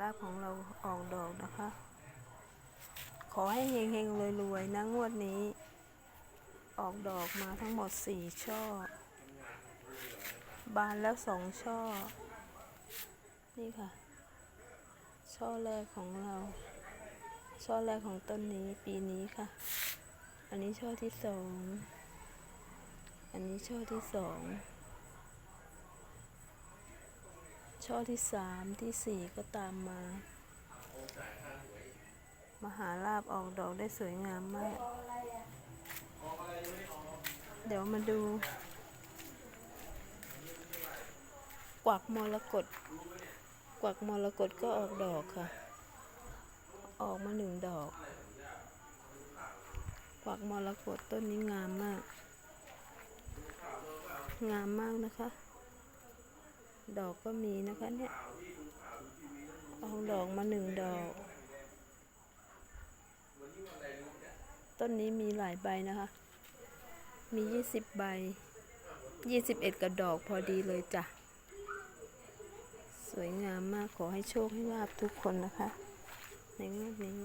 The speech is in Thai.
ลาภของเราออกดอกนะคะ ขอให้เฮงๆรวยๆนะงวดนี้ ออกดอกมาทั้งหมดสี่ช่อ บานแล้วสองช่อ นี่ค่ะ ช่อแรกของเรา ช่อแรกของต้นนี้ปีนี้ค่ะ อันนี้ช่อที่สอง อันนี้ช่อที่สอง ช่อที่สามที่สี่ก็ตามมา มหาลาบออกดอกได้สวยงามมาก เดี๋ยวมาดู กวักมรกตกวักมรกตก็ออกดอกค่ะ ออกมาหนึ่งดอก กวักมรกตต้นนี้งามมาก งามมากนะคะ ดอกก็มีนะคะเนี่ยออกดอกมาหนึ่งดอก ต้นนี้มีหลายใบนะคะ มียี่สิบใบยี่สิบเอ็ดกระดอกพอดีเลยจ้ะ สวยงามมากขอให้โชคให้ลาบทุกคนนะคะ ในงวดนี้